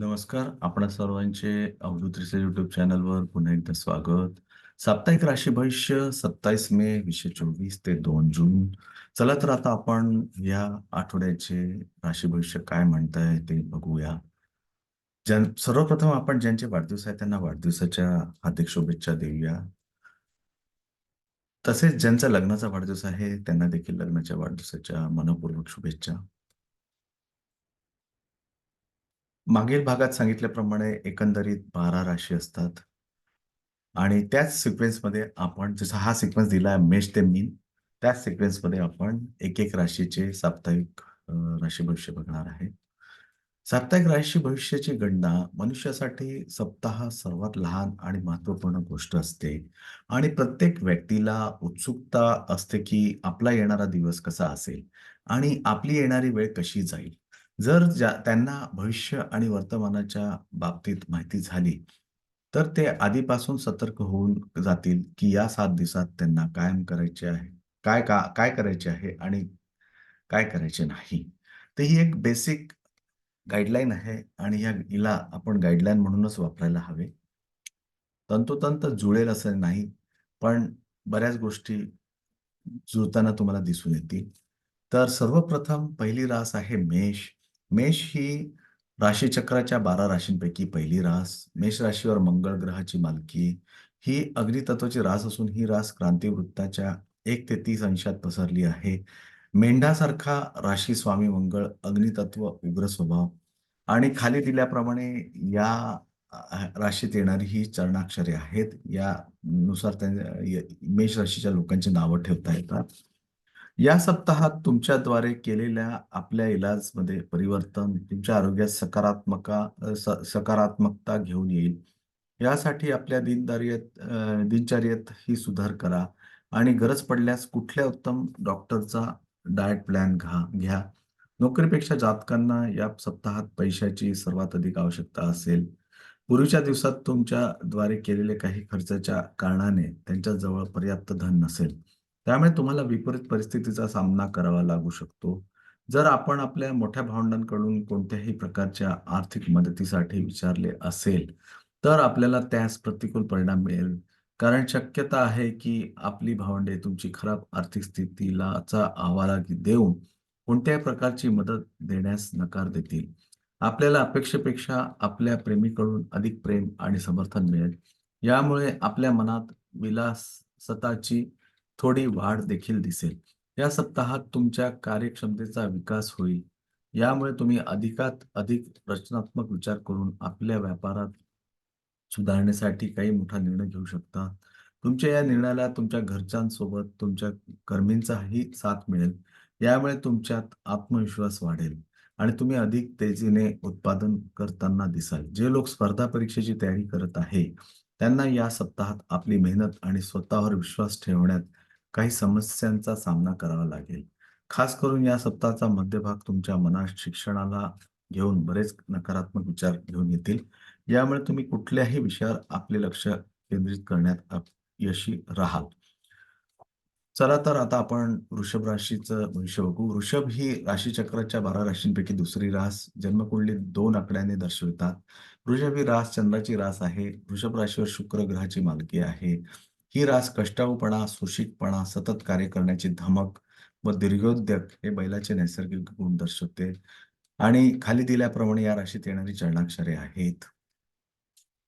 नमस्कार. आपण सर्वांचे अवधूत रिसर्च यूट्यूब चॅनलवर पुन्हा एकदा स्वागत. साप्ताहिक राशी भविष्य 27 मे 2024 ते दोन जून. चला तर आता आपण या आठवड्याचे राशी भविष्य काय म्हणताय ते बघूया. ज्या सर्वप्रथम आपण ज्यांचे वाढदिवस आहेत त्यांना वाढदिवसाच्या हार्दिक शुभेच्छा देऊया. तसेच ज्यांचा लग्नाचा वाढदिवस आहे त्यांना देखील लग्नाच्या वाढदिवसाच्या मनपूर्वक शुभेच्छा. मागील भागात सांगितल्याप्रमाणे एकंदरीत 12 राशी असतात. आणि त्याच सिक्वेन्समध्ये आपण जसा हा सिक्वेन्स दिला आहे मेष ते मीन, त्याच सिक्वेन्समध्ये आपण एक-एक राशीचे साप्ताहिक राशी भविष्य बघणार आहे. साप्ताहिक राशी भविष्याची गणना मनुष्यासाठी सप्ताह सर्वात लहान आणि महत्त्वपूर्ण गोष्ट असते आणि प्रत्येक व्यक्तीला उत्सुकता असते की आपला येणारा दिवस कसा असेल आणि आपली येणारी वेळ कशी जाईल. जर ज्या त्यांना भविष्य आणि वर्तमानाच्या बाबतीत माहिती झाली, तर ते आधीपासून सतर्क होऊन जातील की या सात दिवसात त्यांना कायम करायचे आहे. काय का काय करायचे आहे आणि काय करायचे नाही. ते ही एक बेसिक गाईडलाईन आहे आणि या हिला आपण गाईडलाईन म्हणूनच वापरायला हवे. तंतोतंत जुळेल असं नाही, पण बऱ्याच गोष्टी जुळताना तुम्हाला दिसून येतील. तर सर्वप्रथम पहिली रास आहे मेष. मेष ही राशीचक्राच्या 12 राशींपैकी पहिली रास. मेष राशीवर मंगळ ग्रहाची मालकी. ही अग्नितत्वाची रास असून ही रास क्रांतीवृत्ताच्या एक ते तीस अंशात पसरली आहे. मेंढासारखा राशी स्वामी मंगळ अग्नितत्व उग्र स्वभाव आणि खाली दिल्याप्रमाणे या राशीत येणारी ही चरणाक्षरे आहेत. यानुसार त्यांना मेष राशीच्या लोकांची नावं ठेवता येतात. या सप्ताहात तुमच्याद्वारे केलेल्या आपल्या इलाजमध्ये परिवर्तन तुमच्या आरोग्यात सकारात्मका स सकारात्मकता घेऊन येईल. यासाठी आपल्या दिनदर्येत अ, दिनचर्येत ही सुधार करा आणि गरज पडल्यास कुठल्या उत्तम डॉक्टरचा डाएट प्लॅन घा घ्या. नोकरीपेक्षा जातकांना या सप्ताहात पैशाची सर्वात अधिक आवश्यकता असेल. पूर्वीच्या दिवसात तुमच्याद्वारे केलेले काही खर्चाच्या कारणाने त्यांच्याजवळ पर्याप्त धन नसेल. त्यामुळे तुम्हाला विपरीत परिस्थितीचा सामना करावा लागू शकतो. जर आपण आपल्या मोठ्या भावंडांकडून कोणत्याही प्रकारच्या आर्थिक मदतीसाठी विचारले असेल, तर आपल्याला त्यास प्रतिकूल परिणाम मिळेल. कारण शक्यता आहे की आपली भावंडे तुमची खराब आर्थिक स्थितीलाचा अहवाला देऊन कोणत्याही प्रकारची मदत देण्यास नकार देतील. आपल्याला अपेक्षेपेक्षा आपल्या प्रेमीकडून अधिक प्रेम आणि समर्थन मिळेल. यामुळे आपल्या मनात विलासताची थोडी वाढ देखील दिसेल. या सप्ताहात तुमच्या कार्यक्षमतेचा विकास होईल. यामुळे तुम्ही अधिकात अधिक रचनात्मक विचार करून आपल्या व्यापारात सुधारण्यासाठी काही मोठा निर्णय घेऊ शकता. तुमच्या या निर्णयाला तुमच्या घरच्यांसोबत तुमच्या कर्मींचाही साथ मिळेल. यामुळे तुमच्यात आत्मविश्वास वाढेल आणि तुम्ही अधिक तेजीने उत्पादन करताना दिसाल. जे लोक स्पर्धा परीक्षेची तयारी करत आहे, त्यांना या सप्ताहात आपली मेहनत आणि स्वतःवर विश्वास ठेवण्यात काही समस्यांचा सामना करावा लागेल. खास करून या सप्ताहाचा मध्यभाग तुमच्या मनात शिक्षणाला घेऊन बरेच नकारात्मक विचार घेऊन येतील. यामुळे तुम्ही कुठल्याही विषयावर आपले लक्ष केंद्रित करण्यात अपयशी राहाल. चला तर आता आपण वृषभ राशीचं भविष्य बघू. वृषभ ही राशीचक्राच्या 12 राशींपैकी दुसरी रास जन्मकुंडली दोन आकड्याने दर्शवितात. वृषभ ही रास चंद्राची रास आहे. वृषभ राशीवर शुक्र ग्रहाची मालकी आहे. ही रास कष्टाळूपणा, सुशिकपणा, सतत कार्य करण्याची धमक व दीर्घोद्योग हे बैलाचे नैसर्गिक गुण दर्शवते आणि खाली दिल्याप्रमाणे या राशीत येणारी चरणाक्षरे आहेत.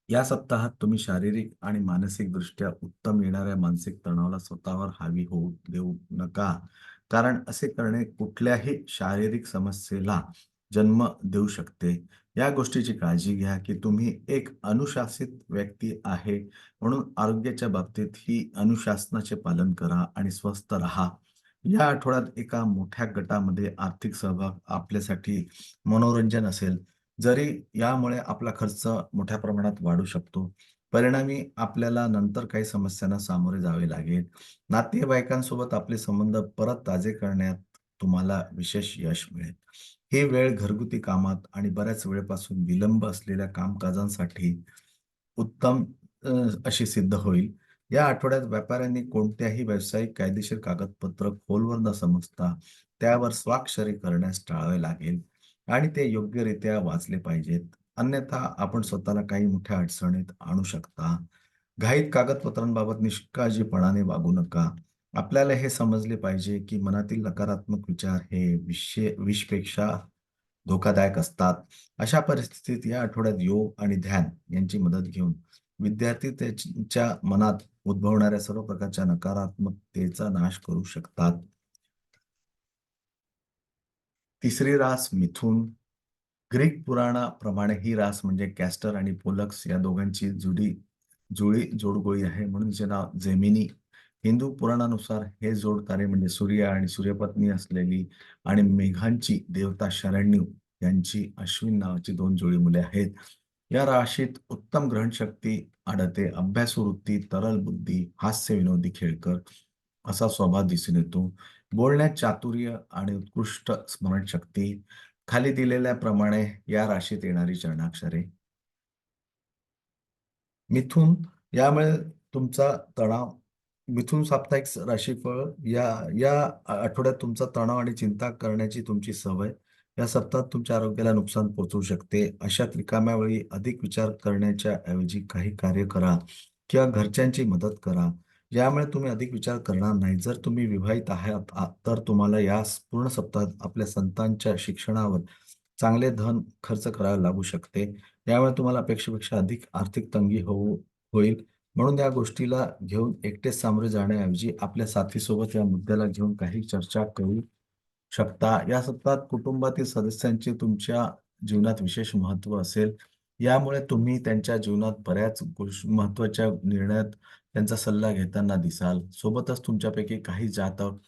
या सप्ताहात तुम्ही शारीरिक आणि मानसिक दृष्ट्या उत्तम येणाऱ्या मानसिक तणावाला स्वतःवर हावी होऊ देऊ नका. कारण असे करणे कुठल्याही शारीरिक समस्येला जन्म देऊ शकते. या गोष्टीची काळजी घ्या की तुम्ही एक अनुशासित व्यक्ती आहे, म्हणून आरोग्याच्या बाबतीत ही अनुशासनाचे पालन करा आणि स्वस्थ राहा. या आठवड्यात एका मोठ्या गटामध्ये आर्थिक सहभाग आपल्यासाठी मनोरंजन असेल. जरी यामुळे आपला खर्च मोठ्या प्रमाणात वाढू शकतो. परिणामी आपल्याला नंतर काही समस्यांना सामोरे जावे लागेल. नातेवाईकांसोबत आपले संबंध परत ताजे करण्यात तुम्हाला विशेष यश मिळेल. हे वेळ घरगुती कामात आणि बऱ्याच वेळेपासून विलंब असलेल्या कामकाजांसाठी उत्तम अशी सिद्ध होईल. या आठवड्यात व्यापाऱ्यांनी कोणत्याही व्यावसायिक कायदेशीर कागदपत्र खोलवर न समजता त्यावर स्वाक्षरी करण्यास टाळावे लागेल आणि ते योग्यरित्या वाचले पाहिजेत. अन्यथा आपण स्वतःला काही मोठ्या अडचणीत आणू शकता घाईत कागदपत्रांबाबत निष्काळजीपणाने वागू नका आपल्याला हे समजले पाहिजे की मनातील नकारात्मक विचार हे विषय विषपेक्षा धोकादायक असतात. अशा परिस्थितीत या आठवड्यात योग आणि ध्यान यांची मदत घेऊन विद्यार्थी त्यांच्या मनात उद्भवणाऱ्या सर्व प्रकारच्या नकारात्मकतेचा नाश करू शकतात. तिसरी रास मिथून. ग्रीक पुराणाप्रमाणे ही रास म्हणजे कॅस्टर आणि पोलक्स या दोघांची जुडी जुळी जोडगोळी आहे. म्हणून जे नाव जेमिनी हिंदू पुराणानुसार हे जोड तारे म्हणजे सूर्य आणि सूर्यपत्नी असलेली आणि मेघांची देवता शरण्यू यांची अश्विन नावाची दोन जोडी मुले आहेत. या राशीत उत्तम ग्रहणशक्ती आढळते. अभ्यासवृत्ती तरल बुद्धी हास्य विनोदी खेळकर असा स्वभाव दिसून येतो. बोलण्यात चातुर्य आणि उत्कृष्ट स्मरणशक्ती. खाली दिलेल्याप्रमाणे या राशीत येणारी चरणाक्षरे. मिथून यामुळे तुमचा तणाव मिथून साप्ताहिक राशीफळ या या आठवड्यात तुमचा तणाव आणि चिंता करण्याची तुमची सवय या सप्ताहात तुमच्या आरोग्याला नुकसान पोहोचू शकते. अशा रिकाम्या वेळी अधिक विचार करण्याच्या ऐवजी काही कार्य करा किंवा घरच्यांची मदत करा. यामुळे तुम्ही अधिक विचार करणार नाही. जर तुम्ही विवाहित आहात तर तुम्हाला या पूर्ण सप्ताहात आपल्या संतांच्या शिक्षणावर चांगले धन खर्च करावे लागू शकते. यामुळे तुम्हाला अपेक्षेपेक्षा अधिक आर्थिक तंगी होऊ होईल. म्हणून या गोष्टीला घेऊन एकटेच सामोरे जाण्याऐवजी आपल्या साथीसोबत या मुद्द्याला घेऊन काही चर्चा करू शकता. या सप्ताहात कुटुंबातील सदस्यांचे तुमच्या जीवनात विशेष महत्त्व असेल. यामुळे तुम्ही त्यांच्या जीवनात बऱ्याच महत्त्वाच्या निर्णयात त्यांचा सल्ला घेताना दिसाल. सोबतच तुमच्यापैकी काही जातक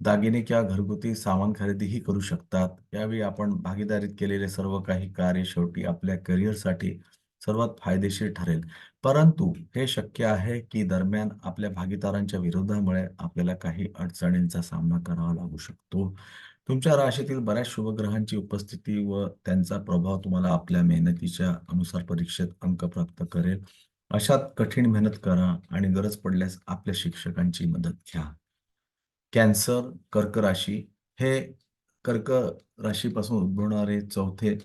दागिने किंवा घरगुती सामान खरेदीही करू शकतात. यावेळी आपण भागीदारीत केलेले सर्व काही कार्य शेवटी आपल्या करिअरसाठी सर्वात फायदेशीर ठरेल. परंतु हे शक्य आहे की दरम्यान आपल्या भागीदारांच्या विरोधामुळे आपल्याला काही अडचणींचा सामना करावा लागू शकतो. तुमच्या राशीतील बऱ्याच शुभग्रहांची उपस्थिती व त्यांचा प्रभाव तुम्हाला आपल्या मेहनतीच्या अनुसार परीक्षेत अंक प्राप्त करेल. अशात कठीण मेहनत करा आणि गरज पडल्यास आपल्या शिक्षकांची मदत घ्या. कॅन्सर कर्क राशी हे कर्क राशीपासून उद्भवणारे चौथे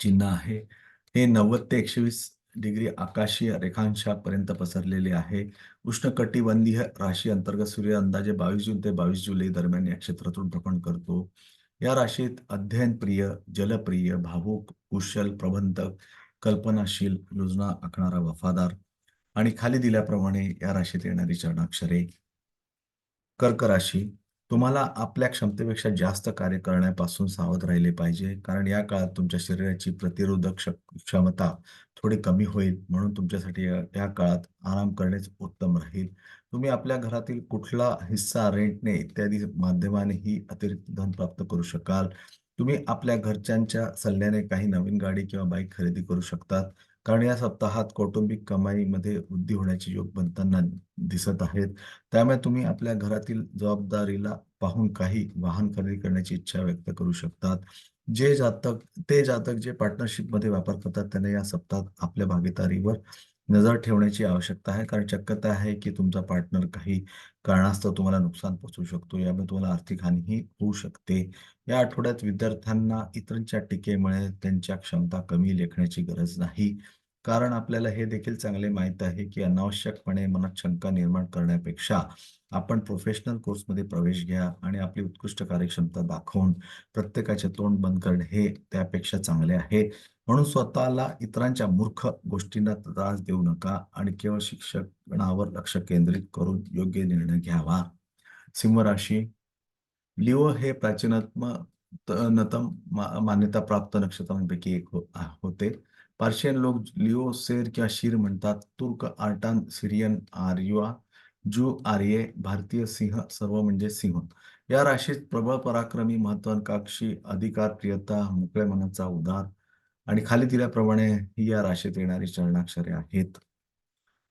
चिन्ह आहे. हे नव्वद ते एकशे वीस डिग्री आकाशीय रेखांशापर्यंत पसरलेले आहे. उष्णकटिबंधीय राशी अंतर्गत सूर्य अंदाजे बावीस जून ते बावीस जुलै दरम्यान या क्षेत्रातून भ्रमण करतो. या राशीत अध्ययनप्रिय जलप्रिय भावुक कुशल प्रबंधक कल्पनाशील योजना आखणारा वफादार आणि खाली दिल्याप्रमाणे या राशीत येणारी चरणाक्षरे कर्क राशी तुम्हाला आपल्या क्षमतेपेक्षा जास्त कार्य करण्यापासून सावध राहिले पाहिजे. कारण या काळात तुमच्या शरीराची प्रतिरोधक क्षमता थोडी कमी होईल. म्हणून तुमच्यासाठी या काळात आराम करणेच उत्तम राहील. तुम्ही आपल्या घरातील कुठला हिस्सा रेंटने इत्यादी माध्यमानेही अतिरिक्त धन प्राप्त करू शकाल. तुम्ही आपल्या घरच्यांच्या सल्ल्याने काही नवीन गाडी किंवा बाईक खरेदी करू शकतात. कारण या सप्ताहात कौटुंबिक कमाईमध्ये वृद्धी होण्याचे योग बनताना दिसत आहेत. त्यामुळे तुम्ही आपल्या घरातील जबाबदारीला पाहून काही वाहन खरेदी करण्याची इच्छा व्यक्त करू शकतात. जे जातक ते जातक जे पार्टनरशिपमध्ये वापर करतात त्यांना या सप्ताहात आपल्या भागीदारीवर नजर ठेवण्याची आवश्यकता आहे. कारण शक्यता आहे की तुमचा पार्टनर काही कारणास्तव तुम्हाला नुकसान पोहोचू शकतो. यामुळे तुम्हाला आर्थिक हानीही होऊ शकते. या आठवड्यात विद्यार्थ्यांना इतरांच्या टीकेमुळे त्यांच्या क्षमता कमी लेखण्याची गरज नाही. कारण आपल्याला हे देखील चांगले माहीत आहे की अनावश्यकपणे मनात शंका निर्माण करण्यापेक्षा आपण प्रोफेशनल कोर्समध्ये प्रवेश घ्या आणि आपली उत्कृष्ट कार्यक्षमता दाखवून प्रत्येकाचे तोंड बंद करणे हे त्यापेक्षा चांगले आहे. म्हणून स्वतःला इतरांच्या मूर्ख गोष्टींना त्रास देऊ नका आणि केवळ शिक्षणावर लक्ष केंद्रित करून योग्य निर्णय घ्यावा. सिंह राशी. लिओ हे प्राचीनात्म नतम मान्यता प्राप्त नक्षत्रांपैकी एक हो, होते. पर्शियन लोक लिओ सेर किंवा शीर म्हणतात? तुर्क आर्टान सिरियन आर्युआ जू आर्ये भारतीय सिंह सर्व म्हणजे सिंह. या राशीत प्रबळ पराक्रमी महत्वाकांक्षी अधिकार प्रियता मोकळ्या मनाचा उदार आणि खाली दिल्याप्रमाणे ही या राशीत येणारी चरणाक्षरे आहेत.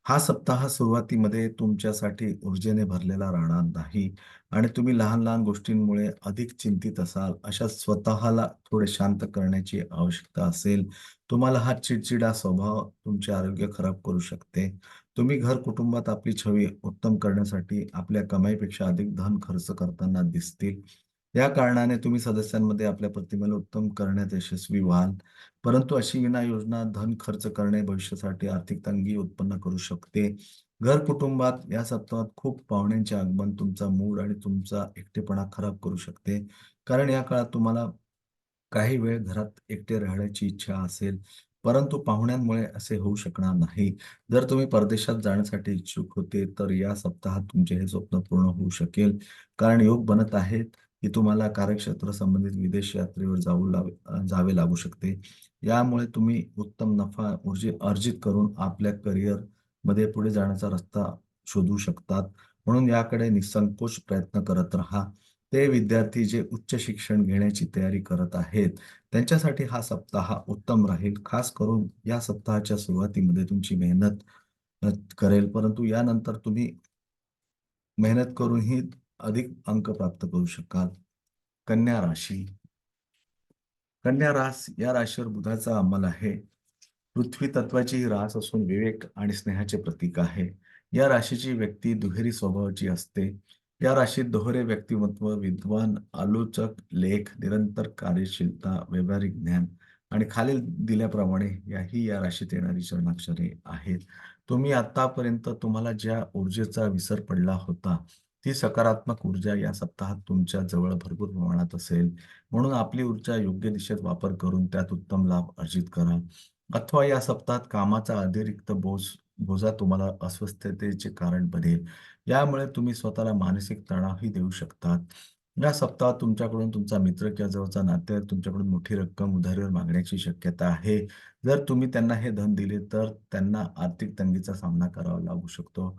हा सप्ताह सुरुवातीमध्ये तुमच्यासाठी ऊर्जेने भरलेला राहणार नाही आणि तुम्ही लहान लहान गोष्टींमुळे अधिक चिंतित असाल अशा स्वतःला थोडे शांत करण्याची आवश्यकता असेल तुम्हाला हा चिडचिडा स्वभाव तुमचे आरोग्य खराब करू शकते. तुम्ही घर कुटुंबात आपली छवी उत्तम करण्यासाठी आपल्या कमाईपेक्षा अधिक धन खर्च करताना दिसतील. या कारणाने तुम्ही सदस्यांमध्ये आपल्या प्रतिमेला उत्तम करण्यात यशस्वी व्हाल. परंतु अशी विना-योजना धन खर्च करणे भविष्यासाठी आर्थिक तंगी उत्पन्न करू शकते. घर-कुटुंबात या सप्ताहात खूप पाहुण्यांचे आगमन तुमचा मूड आणि तुमचा एकटेपणा खराब करू शकते. कारण या काळात तुम्हाला काही वेळ घरात एकटे राहण्याची इच्छा असेल, परंतु पाहुण्यांमुळे असे होऊ शकणार नाही. जर तुम्ही परदेशात जाण्यासाठी इच्छुक होते, तर या सप्ताहात तुमचे हे स्वप्न पूर्ण होऊ शकेल. कारण योग बनत आहेत, की तुम्हाला कार्यक्षेत्र संबंधित विदेश यात्रेवर जाऊ लावे जावे लागू शकते. यामुळे तुम्ही उत्तम नफा ऊर्जे अर्जित करून आपल्या करिअरमध्ये पुढे जाण्याचा रस्ता शोधू शकतात. म्हणून याकडे निःसंकोच प्रयत्न करत राहा. ते विद्यार्थी जे उच्च शिक्षण घेण्याची तयारी करत आहेत, त्यांच्यासाठी हा सप्ताह उत्तम राहील. खास करून या सप्ताहाच्या सुरुवातीमध्ये तुमची मेहनत करेल, परंतु यानंतर तुम्ही मेहनत करूनही अधिक अंक प्राप्त करू शकाल. कन्या राशी कन्या रास या राशीवर बुधाचा अंमल आहे. पृथ्वी तत्वाची ही रास असून विवेक आणि स्नेहाचे प्रतीक आहे. या राशीची व्यक्ती दुहेरी स्वभावाची असते. या राशीत दोहरे व्यक्तिमत्व, विद्वान, आलोचक, लेख, निरंतर कार्यशीलता, व्यावहारिक ज्ञान आणि खालील दिल्याप्रमाणे याही या राशीत येणारी चरणाक्षरे आहेत. तुम्ही आतापर्यंत तुम्हाला ज्या ऊर्जेचा विसर पडला होता, ही सकारात्मक ऊर्जा या सप्ताहात तुमच्या जवळ भरपूर प्रमाणात असेल. म्हणून आपली ऊर्जा योग्य दिशेत वापर करून त्यात उत्तम लाभ अर्जित करा. अथवा या सप्ताहात कामाचा अतिरिक्त बोज बोजा तुम्हाला अस्वस्थतेचे कारण बनेल. यामुळे तुम्ही स्वतःला मानसिक तणावही देऊ शकतात. या सप्ताहात तुमच्याकडून तुमचा मित्र किंवा जवळचा नातेवाईक तुमच्याकडून मोठी रक्कम उधारीवर मागण्याची शक्यता आहे. जर तुम्ही त्यांना हे धन दिले, तर त्यांना आर्थिक तंगीचा सामना करावा लागू शकतो.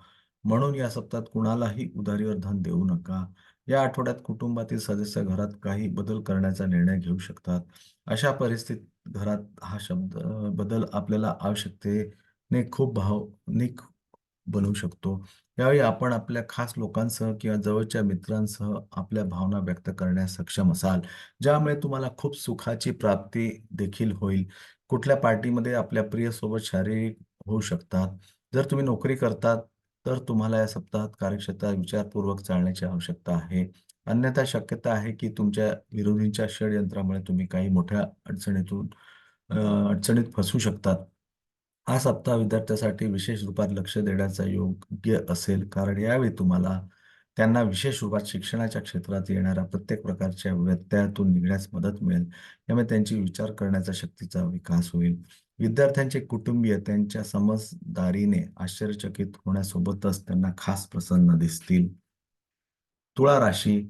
म्हणून या सप्ताहात कुणालाही उधारीवर धन देऊ नका. या आठवड्यात कुटुंबातील सदस्य घरात काही बदल करण्याचा निर्णय घेऊ शकतात. अशा परिस्थितीत घरात हा शब्द बदल आपल्याला आवश्यकतेने खूप भावनिक बनवू शकतो. यावेळी आपण आपल्या खास लोकांसह किंवा जवळच्या मित्रांसह आपल्या भावना व्यक्त करण्यास सक्षम असाल, ज्यामुळे तुम्हाला खूप सुखाची प्राप्ती देखील होईल. कुठल्या पार्टीमध्ये आपल्या प्रियसोबत शारीरिक होऊ शकतात. जर तुम्ही नोकरी करतात, तर तुम्हाला या सप्ताहात कार्यक्षेत्रात विचारपूर्वक चालण्याची आवश्यकता आहे. अन्यथा शक्यता आहे, की तुमच्या विरोधींच्या षडयंत्रामुळे तुम्ही काही मोठ्या अडचणीतून अडचणीत फसू शकतात. हा सप्ताह विद्यार्थ्यासाठी विशेष रूपात लक्ष देण्याचा योग्य असेल, कारण यावेळी तुम्हाला त्यांना विशेष रूपात शिक्षणाच्या क्षेत्रात येणाऱ्या प्रत्येक प्रकारच्या व्यत्ययातून निघण्यास मदत मिळेल. यामुळे त्यांची विचार करण्याच्या शक्तीचा विकास होईल. विद्यार्थ्यांचे कुटुंबीय त्यांच्या समजदारीने आश्चर्यचकित होण्यासोबतच त्यांना खास प्रसन्न दिसतील. तुळा राशी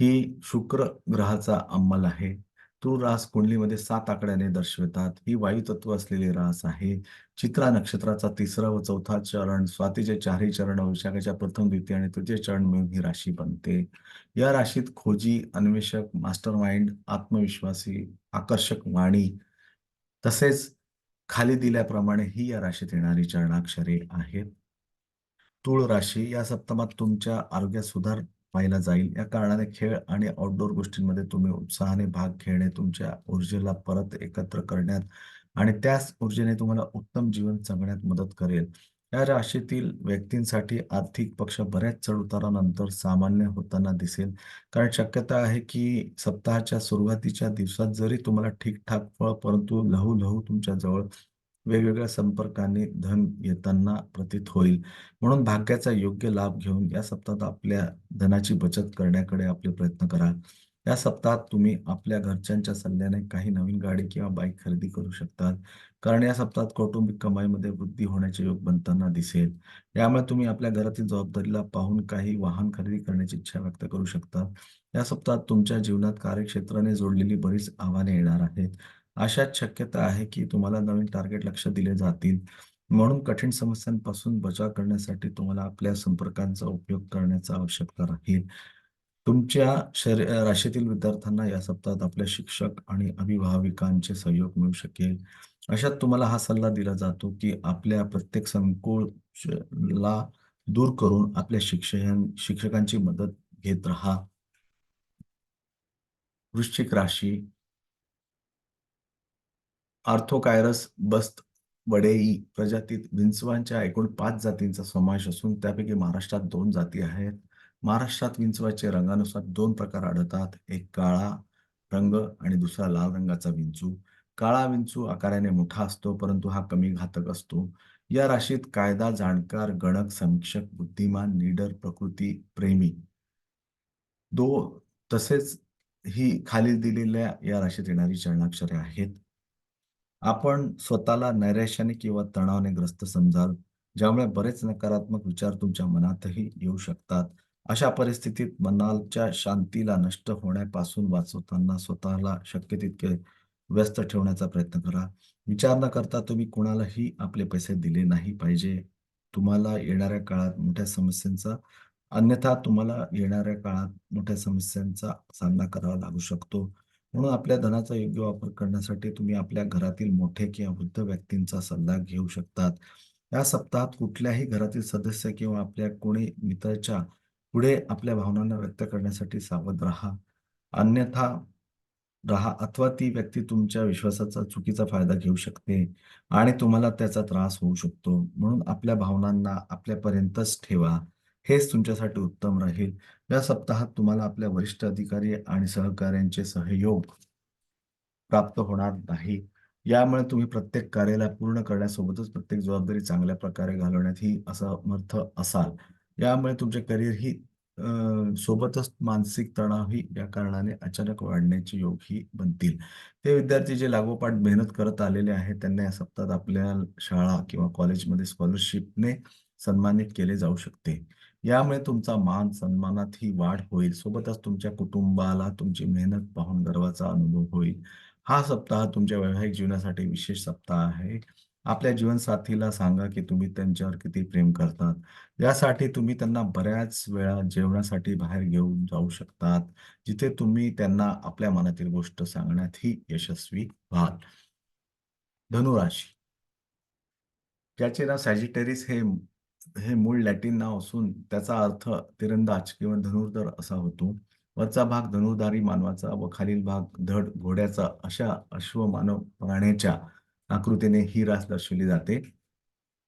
ही शुक्र ग्रहाचा अंमल आहे. तुळ रास कुंडलीमध्ये सात आकड्याने दर्शवितात. ही वायुतत्व असलेली रास आहे. चित्रा नक्षत्राचा तिसरा व चौथा चरण, स्वातीचे चारही चरण, वैशाखाच्या प्रथम, द्वितीय आणि तृतीय चरण मिळून ही राशी बनते. या राशीत खोजी, अन्वेषक, मास्टर माइंड आत्मविश्वासी, आकर्षक वाणी तसेच खाली दिल्याप्रमाणे ही या राशीत येणारी चरणाक्षरे आहेत. तूळ राशी या सप्तमात तुमच्या आरोग्यात सुधार पाहिला जाईल. या कारणाने खेळ आणि आउटडोर गोष्टींमध्ये तुम्ही उत्साहाने भाग घेणे तुमच्या ऊर्जेला परत एकत्र करण्यात आणि त्याच ऊर्जेने तुम्हाला उत्तम जीवन जगण्यात मदत करेल. या राशीतील व्यक्तींसाठी आर्थिक पक्ष बऱ्याच चढउतारानंतर सामान्य होताना दिसेल. कारण शक्यता आहे, की सप्ताहाच्या सुरुवातीच्या दिवसात जरी तुम्हाला ठीक-ठाक फळ, परंतु लहू-लहू तुमच्या जवळ वेगवेगळ्या संपर्काने धन येताना प्रतीत होईल. म्हणून भाग्याचा योग्य लाभ घेऊन या सप्ताहात आपल्या धनाची बचत करण्याकडे आपले प्रयत्न करा. या सप्ताहात तुम्ही आपल्या घरच्यांच्या सल्ल्याने काही नवीन गाडी किंवा बाईक खरेदी करू शकतात. कारण या सप्ताहात कौटुंबिक कमाईमध्ये वृद्धी होण्याचे योग बनताना दिसेल. यामुळे तुम्ही आपल्या घरातील जबाबदारीला पाहून काही वाहन खरेदी करण्याची इच्छा व्यक्त करू शकता. या सप्ताहात तुमच्या जीवनात कार्यक्षेत्राने जोडलेली बरीच आव्हाने येणार आहेत. अशाच शक्यता आहे, की तुम्हाला नवीन टार्गेट लक्ष दिले जातील. म्हणून कठीण समस्यांपासून बचाव करण्यासाठी तुम्हाला आपल्या संपर्कांचा उपयोग करण्याची आवश्यकता राहील. तुमच्या शरी राशीतील विद्यार्थ्यांना या सप्ताहात आपल्या शिक्षक आणि अभिभाविकांचे सहयोग मिळू शकेल. अशात तुम्हाला हा सल्ला दिला जातो, की आपल्या प्रत्येक संकोचला दूर करून आपल्या शिक्षण शिक्षकांची मदत घेत राहा. वृश्चिक राशी आर्थोकायरस बस्त वडेई प्रजातीत विंचवांच्या एकूण पाच जातींचा समावेश असून त्यापैकी महाराष्ट्रात दोन जाती आहेत. महाराष्ट्रात विंचवाचे रंगानुसार दोन प्रकार आढळतात. एक काळा रंग आणि दुसरा लाल रंगाचा विंचू. काळा विंचू आकाराने मोठा असतो, परंतु हा कमी घातक असतो. या राशीत कायदा, जाणकार, गणक, समीक्षक, बुद्धिमान, निडर, प्रकृती प्रेमी दो तसेच ही खाली दिलेल्या या राशीत येणारी चरणाक्षरे आहेत. आपण स्वतःला नैराश्याने किंवा तणावाने ग्रस्त समजाल, ज्यामुळे बरेच नकारात्मक विचार तुमच्या मनातही येऊ शकतात. अशा परिस्थितीत मनाच्या शांतीला नष्ट होण्यापासून वाचवताना स्वतःला शक्य तितके व्यस्त ठेवण्याचा प्रयत्न करा. विचार न करता तुम्ही कुणालाही आपले पैसे दिले नाही पाहिजे. तुम्हाला येणाऱ्या काळात मोठ्या समस्यांचा अन्यथा तुम्हाला येणाऱ्या काळात मोठ्या समस्यांचा सामना करावा लागू शकतो. म्हणून आपल्या धनाचा योग्य वापर करण्यासाठी तुम्ही आपल्या घरातील मोठे किंवा वृद्ध व्यक्तींचा सल्ला घेऊ शकतात. या सप्ताहात कुठल्याही घरातील सदस्य किंवा आपल्या कोणी मित्राच्या पुढे आपल्या भावनांना व्यक्त करण्यासाठी सावध राहा. अन्यथा राहा अथवा ती व्यक्ती तुमच्या विश्वासाचा चुकीचा फायदा घेऊ शकते आणि तुम्हाला त्याचा त्रास होऊ शकतो. म्हणून आपल्या भावनांना आपल्यापर्यंतच ठेवा. हेच तुमच्यासाठी उत्तम राहील. या सप्ताहात तुम्हाला आपल्या वरिष्ठ अधिकारी आणि सहकाऱ्यांचे सहयोग प्राप्त होणार नाही. यामुळे तुम्ही प्रत्येक कार्याला पूर्ण करण्यासोबतच प्रत्येक जबाबदारी चांगल्या प्रकारे घालवण्यात ही असमर्थ असाल. यामुळे तुमचे करिअर ही सोबतच मानसिक तणावही या कारणाने अचानक वाढण्याचे योगही बनतील. ते विद्यार्थी जे लागोपाठ मेहनत करत आलेले आहेत, त्यांना या सप्ताहात आपल्या शाळा किंवा कॉलेजमध्ये स्कॉलरशिपने सन्मानित केले जाऊ शकते. यामुळे तुमचा मान सन्मानात ही वाढ होईल. सोबतच तुमच्या कुटुंबाला तुमची मेहनत पाहून गर्वाचा अनुभव होईल. हा सप्ताह तुमच्या वैवाहिक जीवनासाठी विशेष सप्ताह आहे. आपल्या जीवनसाथीला सांगा की तुम्ही त्यांच्यावर किती प्रेम करतात. यासाठी तुम्ही त्यांना बऱ्याच वेळा जेवणासाठी बाहेर घेऊन जाऊ शकतात, जिथे तुम्ही त्यांना आपल्या मनातील गोष्ट सांगण्यातही यशस्वी व्हाल. धनुराशी ज्याचे नाव सॅजिटेरिस हे हे मूळ लॅटिन नाव असून त्याचा अर्थ तिरंदाज किंवा धनुर्धर असा होतो. वरचा भाग धनुर्धारी मानवाचा व खालील भाग धड घोड्याचा अशा अश्वमानव प्राण्याच्या आकृतीने ही रास दर्शवली जाते.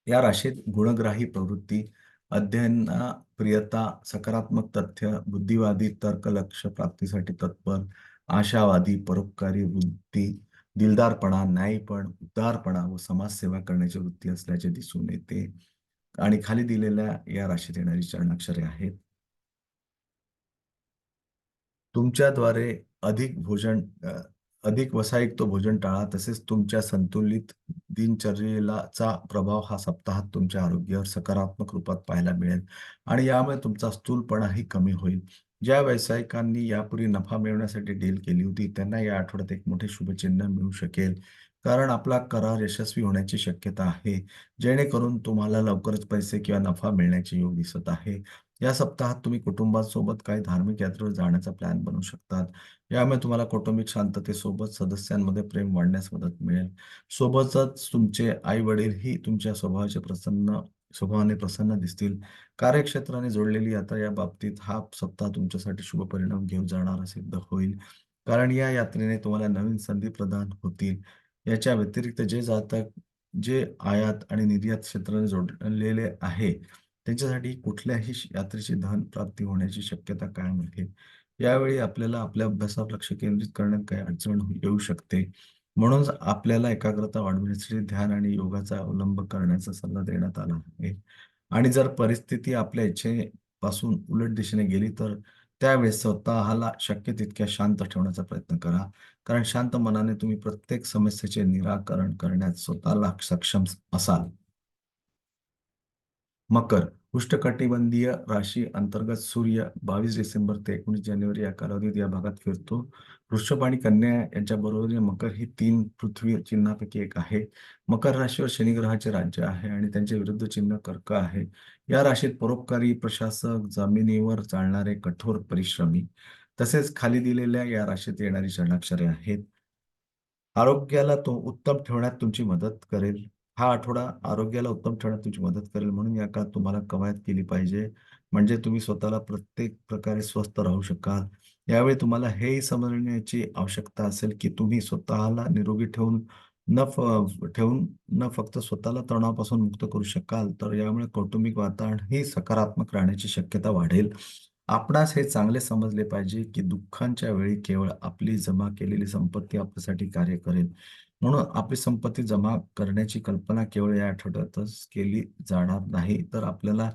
या राशीत गुणग्राही प्रवृत्ती, अध्ययना प्रियता सकारात्मक तथ्य, बुद्धिवादी, तर्कलक्ष प्राप्तीसाठी तत्पर, आशावादी, परोपकारी वृत्ती, दिलदारपणा, न्यायपण उदारपणा व समाजसेवा करण्याची वृत्ती असल्याचे दिसून येते. आणि खाली दिलेल्या या राशीत येणारी चरणाक्षरे आहेत. तुमच्याद्वारे अधिक भोजन अधिक अधिक वसायुक्त भोजन टाळा. तसेच तुमच्या संतुलित दिनचर्येलाचा प्रभाव हा सप्ताहात तुमच्या आरोग्यावर सकारात्मक रूपात पाहायला मिळेल आणि यामुळे तुमचा स्थूलपणाही कमी होईल. ज्या व्यावसायिकांनी यापूर्वी नफा मिळवण्यासाठी डील केली होती, त्यांना या आठवड्यात एक मोठे शुभचिन्ह मिळू शकेल. कारण आपला करार यशस्वी होण्याची शक्यता आहे. जेणेकरून तुम्हाला लवकरच पैसे किंवा नफा मिळण्याचे योग दिसत आहे. या सप्ताहात तुम्ही कुटुंबासोबत काही धार्मिक यात्रेवर जाण्याचा प्लॅन बनवू शकतात. यामुळे तुम्हाला कौटुंबिक शांततेसोबत सदस्यांमध्ये प्रेम वाढण्यास मदत मिळेल. सोबतच तुमचे आई-वडीलही तुमच्या स्वभावाचे प्रसन्न स्वभावाने प्रसन्न दिसतील. कार्यक्षेत्राने जोडलेली यात्रा या बाबतीत हा सप्ताह तुमच्यासाठी शुभ परिणाम घेऊन जाणारा सिद्ध होईल. कारण या यात्रेने तुम्हाला नवीन संधी प्रदान होतील. याच्या व्यतिरिक्त जे जातक जे आयात आणि निर्यात क्षेत्राने जोडलेले आहे, त्यांच्यासाठी कुठल्याही यात्रेची धन प्राप्ती होण्याची शक्यता कायम आहे. यावेळी आपल्याला आपल्या अभ्यासावर लक्ष केंद्रित करण्यात काही अडचण येऊ शकते. म्हणूनच आपल्याला एकाग्रता वाढविण्यासाठी ध्यान आणि योगाचा अवलंब करण्याचा सल्ला देण्यात आला आहे. आणि जर परिस्थिती आपल्या इच्छेपासून उलट दिशेने गेली तर त्यावेळेस स्वतःला शक्य तितक्या शांत ठेवण्याचा प्रयत्न करा. कारण शांत मनाने तुम्ही प्रत्येक समस्येचे निराकरण करण्यात स्वतःला सक्षम असाल. मकर उष्णकटिबंधीय राशी अंतर्गत सूर्य 22 डिसेंबर ते 19 जानेवारी या कालावधीत या भागात फिरतो. वृषभ आणि कन्या यांच्या बरोबरीने मकर ही तीन पृथ्वी चिन्हापैकी एक आहे. मकर राशीवर शनिग्रहाचे राज्य आहे आणि त्यांचे विरुद्ध चिन्ह कर्क आहे. या राशीत परोपकारी, प्रशासक, जमिनीवर चालणारे कठोर परिश्रमी तसेच खाली दिलेल्या या राशीत येणारी चरणाक्षरे आहेत. आरोग्याला तो उत्तम ठेवण्यात तुमची मदत करेल. हा आठवडा आरोग्याला उत्तम ठेवण्यात तुमची मदत करेल म्हणून या काळात तुम्हाला कवायत केली पाहिजे. म्हणजे तुम्ही स्वतःला प्रत्येक प्रकारे स्वस्थ राहू शकाल. यावेळी तुम्हाला हेही समजण्याची आवश्यकता असेल की तुम्ही स्वतःला निरोगी ठेवून न फ ठेवून न फक्त स्वतःला तणावापासून मुक्त करू शकाल, तर यामुळे कौटुंबिक वातावरण ही सकारात्मक राहण्याची शक्यता वाढेल. आपणास हे चांगले समजले पाहिजे की दुःखांच्या वेळी केवळ आपली जमा केलेली संपत्ती आपल्यासाठी कार्य करेल म्हणून आपली संपत्ती जमा करण्याची कल्पना केवळ या आठवड्यातच केली जाणार नाही तर आपल्याला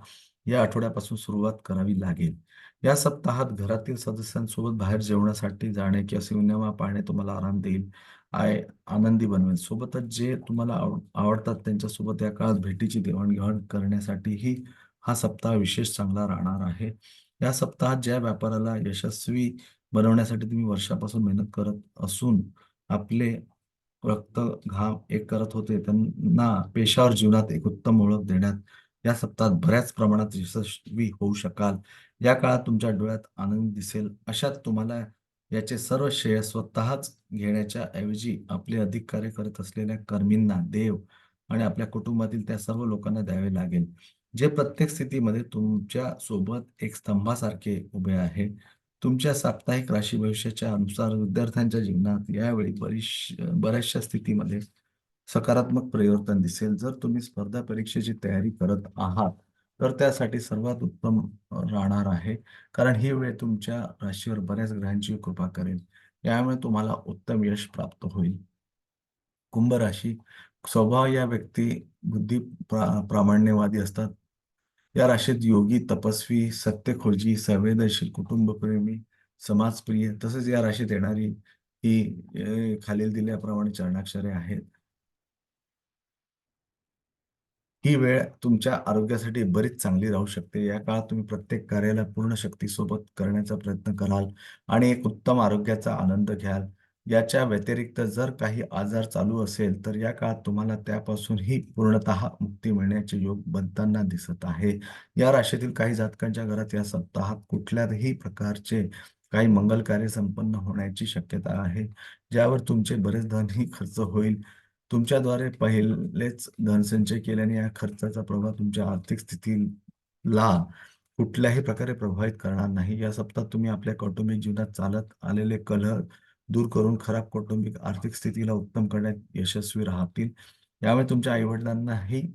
या आठवड्यापासून सुरुवात करावी लागेल. या सप्ताहात घरातील सदस्यांसोबत बाहेर जेवणासाठी जाणे किंवा सिनेमा पाहणे तुम्हाला आराम देईल आय आनंदी बनवेल. सोबतच जे तुम्हाला आव आवडतात त्यांच्यासोबत या काळात भेटीची देवाणघेवाण करण्यासाठीही हा सप्ताह विशेष चांगला राहणार आहे. या सप्ताहात ज्या व्यापाराला यशस्वी बनवण्यासाठी तुम्ही वर्षापासून मेहनत करत असून आपले रक्त घाम एक करत होते त्यांना पेशावर जीवनात एक उत्तम ओळख देण्यात या सप्ताहात बऱ्याच प्रमाणात यशस्वी होऊ शकाल. या काळात तुमच्या डोळ्यात आनंद दिसेल. अशात तुम्हाला याचे सर्व श्रेय स्वतःच घेण्याच्या ऐवजी आपले अधिक कार्य करत असलेल्या कर्मींना देव आणि आपल्या कुटुंबातील त्या सर्व लोकांना द्यावे लागेल. जे प्रत्येक स्थितीमध्ये तुमच्यासोबत एक स्तंभासारखे उभे आहे तुमच्या साप्ताहिक राशी भविष्याच्या अनुसार विद्यार्थ्यांच्या जीवनात यावेळी बरीच बऱ्याचशा स्थितीमध्ये सकारात्मक परिवर्तन दिसेल. जर तुम्ही स्पर्धा परीक्षेची तयारी करत आहात तर त्यासाठी सर्वात उत्तम राहणार आहे. कारण ही वेळ तुमच्या राशीवर बऱ्याच ग्रहांची कृपा करेल. यामुळे तुम्हाला उत्तम यश प्राप्त होईल. कुंभ राशी. स्वभाव या व्यक्ती बुद्धी प्रा प्रामाण्यवादी असतात. या राशीत योगी तपस्वी सत्यखोजी संवेदनशील कुटुंबप्रेमी समाजप्रिय तसेच या राशीत येणारी ही खालील दिल्याप्रमाणे चरणाक्षरे आहेत. ही वेळ तुमच्या आरोग्यासाठी बरीच चांगली राहू शकते. या काळात तुम्ही प्रत्येक कार्याला पूर्ण शक्तीसोबत करण्याचा प्रयत्न कराल आणि एक उत्तम आरोग्याचा आनंद घ्याल. याच्या व्यतिरिक्त जर काही आजार चालू असेल तर या काळात तुम्हाला त्यापासूनही पूर्णतः मुक्ती मिळण्याचे योग बनताना दिसत आहे. या राशीतील काही जातकांच्या घरात या सप्ताहात कुठल्याही प्रकारचे काही मंगल कार्य संपन्न होण्याची शक्यता आहे ज्यावर तुमचे बरेच धनही खर्च होईल. तुमच्याद्वारे पहिलेच धनसंचय केल्याने या खर्चाचा प्रभाव तुमच्या आर्थिक स्थितीला कुठल्याही प्रकारे प्रभावित करणार नाही. या सप्ताहात तुम्ही आपल्या कौटुंबिक जीवनात चालत आलेले कलह दूर करून खराब कौटुंबिक आर्थिक स्थितीला उत्तम करण्यात यशस्वी राहतील. यामुळे तुमच्या आईवडिलांनाही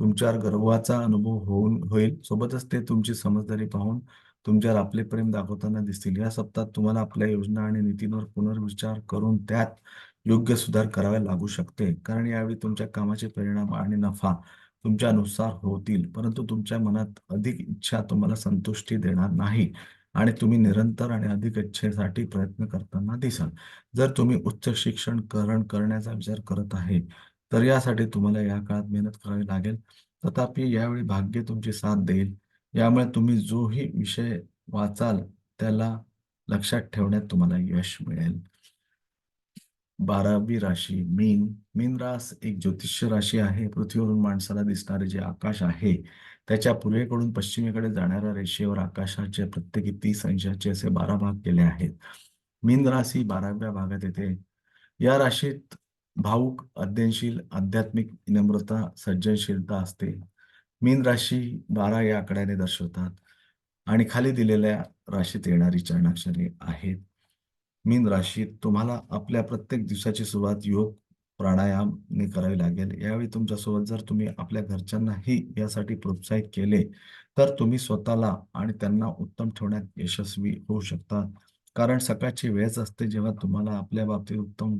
तुमच्यावर गर्वाचा अनुभव होऊन होईल. सोबतच ते तुमची समजदारी पाहून तुमच्यावर आपले प्रेम दाखवताना दिसतील. या सप्ताहात तुम्हाला आपल्या योजना आणि नीतींवर पुनर्विचार करून त्यात योग्य सुधार करावे लागू शकते. कारण यावेळी तुमच्या कामाचे परिणाम आणि नफा तुमच्यानुसार होतील. परंतु तुमच्या मनात अधिक इच्छा तुम्हाला संतुष्टी देणार नाही. आणि तुम्ही निरंतर आणि अधिक इच्छेसाठी प्रयत्न करताना दिसाल. जर तुम्ही उच्च शिक्षण करण करण्याचा विचार करत आहे तर यासाठी तुम्हाला या काळात मेहनत करावी लागेल. तथापि यावेळी भाग्य तुमची साथ देईल. यामुळे तुम्ही जोही विषय वाचाल त्याला लक्षात ठेवण्यात तुम्हाला यश मिळेल. बारावी राशी मीन मीन रास एक ज्योतिष राशी आहे. पृथ्वीवरून माणसाला दिसणारे जे आकाश आहे त्याच्या पूर्वेकडून पश्चिमेकडे जाणाऱ्या रेषेवर आकाशाचे प्रत्येकी तीस अंशाचे असे बारा भाग केले आहेत. मीन राशी बाराव्या भागात येते. या राशीत भाऊक अध्ययनशील आध्यात्मिक विनम्रता सज्जनशीलता असते. मीन राशी बारा या आकड्याने दर्शवतात आणि खाली दिलेल्या राशीत येणारी चरणाक्षरे आहेत. मीन राशीत तुम्हाला आपल्या प्रत्येक दिवसाची सुरुवात योग प्राणायामने करावी लागेल. यावेळी तुमच्यासोबत जर तुम्ही आपल्या घरच्यांनाही यासाठी प्रोत्साहित केले तर तुम्ही स्वतःला आणि त्यांना उत्तम ठेवण्यात यशस्वी होऊ शकता. कारण सकाळची वेळच असते जेव्हा तुम्हाला आपल्या बाबतीत उत्तम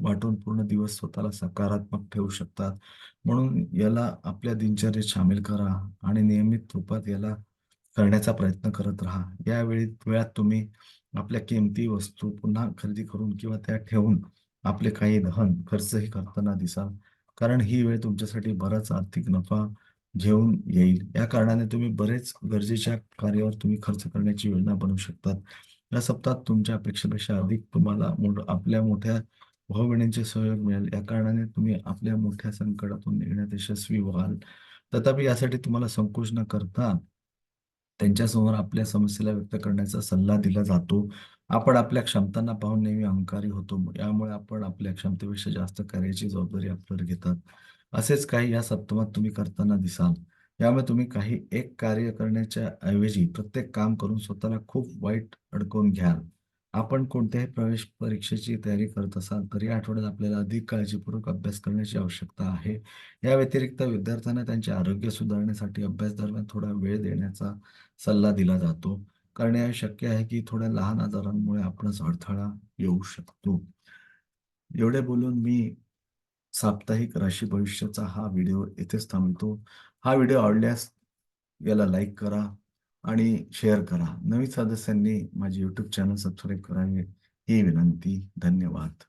वाटून पूर्ण दिवस स्वतःला सकारात्मक ठेवू शकतात. म्हणून याला आपल्या दिनचर्येत सामील करा आणि नियमित रूपात याला करण्याचा प्रयत्न करत राहा. यावेळी वेळात तुम्ही आपल्या किमती वस्तू पुन्हा खरेदी करून किंवा त्या ठेवून आपले काही धन खर्चही करताना दिसाल. कारण ही वेळ तुमच्यासाठी बराच आर्थिक नफा घेऊन येईल. या कारणाने तुम्ही बरेच गरजेच्या कार्यावर तुम्ही खर्च करण्याची योजना बनवू शकतात. या सप्ताहात तुमच्या अपेक्षेपेक्षा अधिक तुम्हाला आपल्या मोठ्या भाऊ बहिणींचे सहयोग मिळेल. या कारणाने तुम्ही आपल्या मोठ्या संकटातून निघण्यात यशस्वी व्हाल. तथापि यासाठी तुम्हाला संकोच न करता त्यांच्यासमोर आपल्या समस्येला व्यक्त करण्याचा सल्ला दिला जातो. आपण आपल्या क्षमतांना पाहून नेहमी अहंकारी होतो. यामुळे आपण आपल्या क्षमतेपेक्षा जास्त कार्याची जबाबदारी आपल्यावर घेतात. असेच काही या सप्तमात तुम्ही करताना दिसाल. यामुळे तुम्ही काही एक कार्य करण्याच्या ऐवजी प्रत्येक काम करून स्वतःला खूप वाईट अडकवून घ्याल. आपण कोणत्याही प्रवेश परीक्षेची तयारी करत असाल तर या आठवड्यात आपल्याला अधिक काळजीपूर्वक अभ्यास करण्याची आवश्यकता आहे. या व्यतिरिक्त विद्यार्थ्यांना त्यांचे आरोग्य सुधारण्यासाठी अभ्यास दरम्यान थोडा वेळ देण्याचा सल्ला दिला जातो. कारण हे शक्य आहे की थोड्या लहान आजारांमुळे आपणास अडथळा येऊ शकतो. एवढे बोलून मी साप्ताहिक राशी भविष्याचा हा व्हिडिओ येथेच थांबवतो. हा व्हिडिओ आवडल्यास याला लाईक करा आणि शेअर करा. नवीन सदस्यांनी माझे यूट्यूब चॅनल सबस्क्राईब करावे ही विनंती. धन्यवाद.